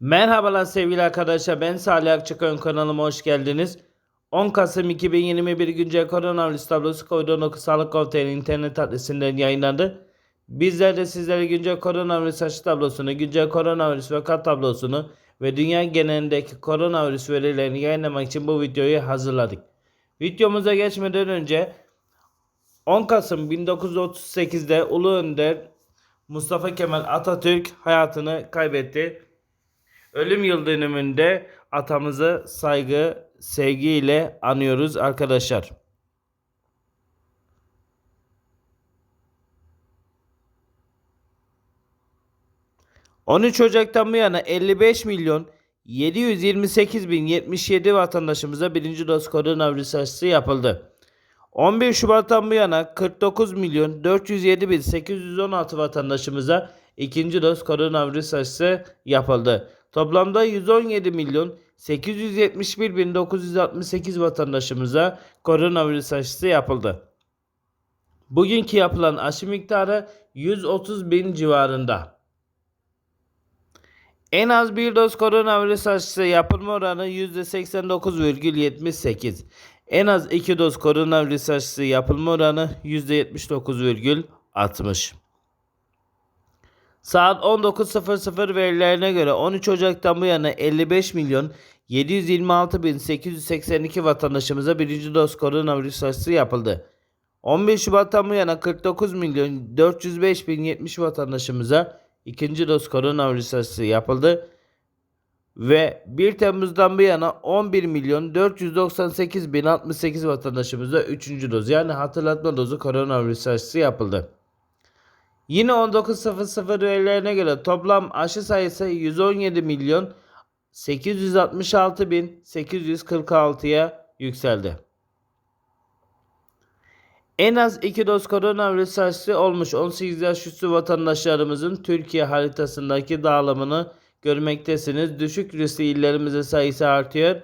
Merhabalar sevgili arkadaşlar ben Salih Akçakoyun kanalıma hoş geldiniz. 10 Kasım 2021 güncel koronavirüs tablosu COVID-19 Sağlık Komitesi'nin internet adresinden yayınlandı. Bizler de sizlere güncel koronavirüs aşı tablosunu, güncel koronavirüs vaka tablosunu ve dünya genelindeki koronavirüs verilerini yayınlamak için bu videoyu hazırladık. Videomuza geçmeden önce 10 Kasım 1938'de Ulu Önder Mustafa Kemal Atatürk hayatını kaybetti. Ölüm yıl dönümünde atamızı saygı, sevgiyle anıyoruz arkadaşlar. ...13 Ocak'tan bu yana 55 milyon 728 bin 77 vatandaşımıza birinci doz koronavirüs aşısı yapıldı. 11 Şubat'tan bu yana 49 milyon 407 bin 816 vatandaşımıza ikinci doz koronavirüs aşısı yapıldı. Toplamda 117 milyon 871 bin 968 vatandaşımıza koronavirüs aşısı yapıldı. Bugünkü yapılan aşı miktarı 130 bin civarında. En az bir doz koronavirüs aşısı yapılma oranı %89,78. En az 2 doz koronavirüs aşısı yapılma oranı %79,60. Saat 19.00 verilerine göre 13 Ocak'tan bu yana 55 milyon 726 bin 882 vatandaşımıza birinci doz koronavirüs aşısı yapıldı. 15 Şubat'tan bu yana 49 milyon 405 bin 70 vatandaşımıza ikinci doz koronavirüs aşısı yapıldı. Ve 1 Temmuz'dan bu yana 11 milyon 498 bin 68 vatandaşımıza 3. doz yani hatırlatma dozu koronavirüs aşısı yapıldı. Yine 19.00 verilerine göre toplam aşı sayısı 117 milyon 866 bin 846'ya yükseldi. En az 2 doz koronavirüs aşısı olmuş 18 yaş üstü vatandaşlarımızın Türkiye haritasındaki dağılımını görmektesiniz. Düşük riskli illerimizin sayısı artıyor.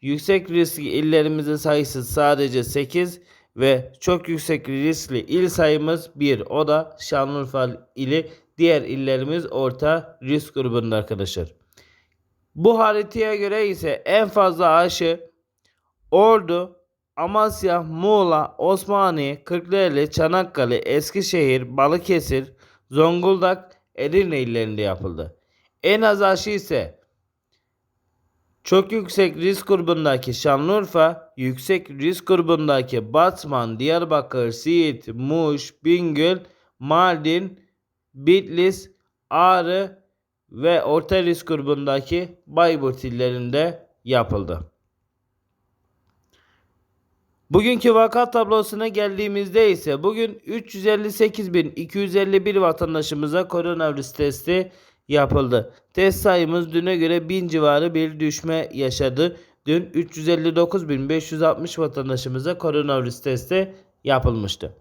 Yüksek riskli illerimizin sayısı sadece 8 ve çok yüksek riskli il sayımız 1. O da Şanlıurfa ili. Diğer illerimiz orta risk grubunda arkadaşlar. Bu haritaya göre ise en fazla aşı Ordu, Amasya, Muğla, Osmaniye, Kırklareli, Çanakkale, Eskişehir, Balıkesir, Zonguldak, Edirne illerinde yapıldı. En az aşı ise çok yüksek risk grubundaki Şanlıurfa, yüksek risk grubundaki Batman, Diyarbakır, Siirt, Muş, Bingöl, Mardin, Bitlis, Ağrı ve orta risk grubundaki Bayburt illerinde yapıldı. Bugünkü vaka tablosuna geldiğimizde ise bugün 358.251 vatandaşımıza koronavirüs testi yapıldı. Test sayımız düne göre 1000 civarı bir düşme yaşadı. Dün 359.560 vatandaşımıza koronavirüs testi yapılmıştı.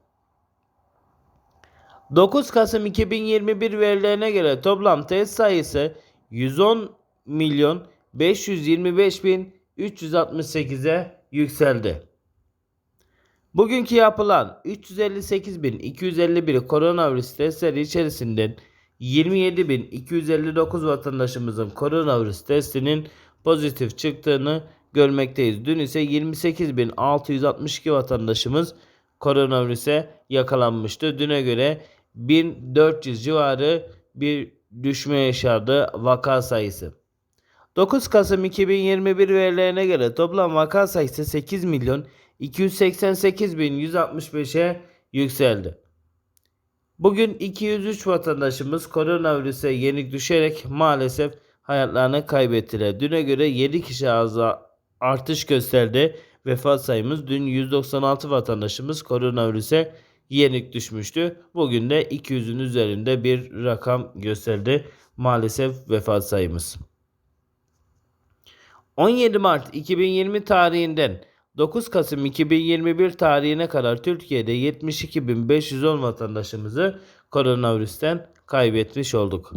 9 Kasım 2021 verilerine göre toplam test sayısı 110 milyon 525 bin 368'e yükseldi. Bugünkü yapılan 358.251 koronavirüs testleri içerisinden 27.259 vatandaşımızın koronavirüs testinin pozitif çıktığını görmekteyiz. Dün ise 28.662 vatandaşımız koronavirüse yakalanmıştı. Düne göre 1400 civarı bir düşme yaşadı vaka sayısı. 9 Kasım 2021 verilerine göre toplam vaka sayısı 8 milyon 288.165'e yükseldi. Bugün 203 vatandaşımız koronavirüse yenik düşerek maalesef hayatlarını kaybettiler. Düne göre 7 kişi ağza artış gösterdi. Vefat sayımız dün 196 vatandaşımız koronavirüse yenik düşmüştü. Bugün de 200'ün üzerinde bir rakam gösterdi. Maalesef vefat sayımız. 17 Mart 2020 tarihinden 9 Kasım 2021 tarihine kadar Türkiye'de 72.510 vatandaşımızı koronavirüsten kaybetmiş olduk.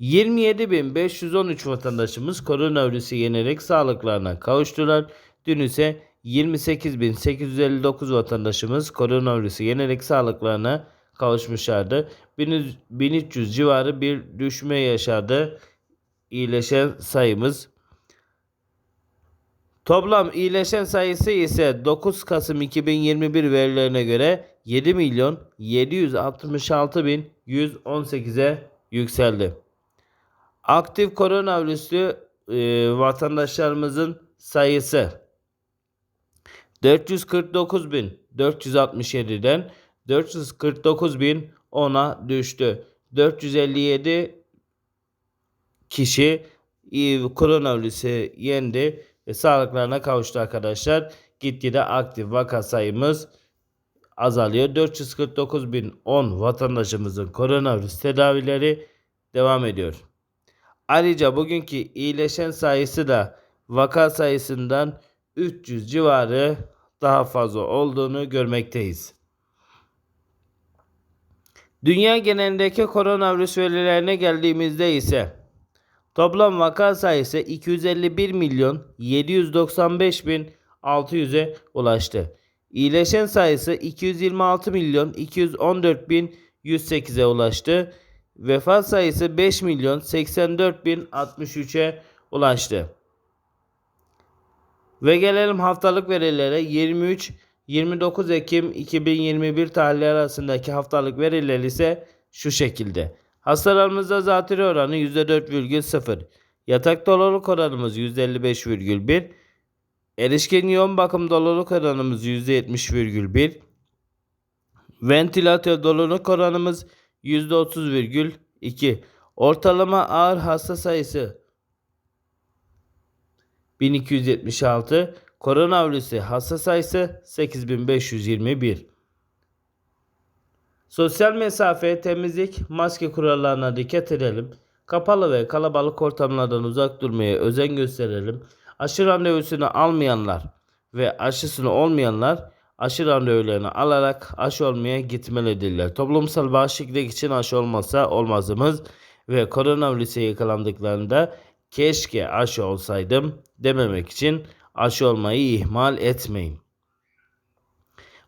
27.513 vatandaşımız koronavirüsü yenerek sağlıklarına kavuştular. Dün ise 28.859 vatandaşımız koronavirüsü yenerek sağlıklarına kavuşmuşlardı. 1300 civarı bir düşme yaşadı iyileşen sayımız. Toplam iyileşen sayısı ise 9 Kasım 2021 verilerine göre 7 milyon 766 bin 118'e yükseldi. Aktif koronavirüslü e, vatandaşlarımızın sayısı 449.467'den 449.010'a düştü. 457 kişi e, koronavirüsü yendi ve sağlıklarına kavuştu arkadaşlar. Gitgide aktif vaka sayımız azalıyor. 449.010 vatandaşımızın koronavirüs tedavileri devam ediyor. Ayrıca bugünkü iyileşen sayısı da vaka sayısından 300 civarı daha fazla olduğunu görmekteyiz. Dünya genelindeki koronavirüs verilerine geldiğimizde ise toplam vaka sayısı 251 milyon 795 bin 600'e ulaştı. İyileşen sayısı 226 milyon 214 bin 108'e ulaştı. Vefat sayısı 5 milyon 84 bin 63'e ulaştı. Ve gelelim haftalık verilere 23 29 Ekim 2021 tarihleri arasındaki haftalık veriler ise şu şekilde. Hastalarımızda zatürre oranı %4,0. Yatak doluluk oranımız %55,1. Erişkin yoğun bakım doluluk oranımız %70,1. Ventilatör doluluk oranımız %30,2. Ortalama ağır hasta sayısı 1276. Koronavirüsü hasta sayısı 8521. Sosyal mesafe, temizlik, maske kurallarına dikkat edelim. Kapalı ve kalabalık ortamlardan uzak durmaya özen gösterelim. Aşı randevusunu almayanlar ve aşısını olmayanlar aşı randevularını alarak aşı olmaya gitmelidirler. Toplumsal bağışıklık için aşı olmazsa olmazımız ve koronavirüse yakalandıklarında keşke aşı olsaydım dememek için aşı olmayı ihmal etmeyin.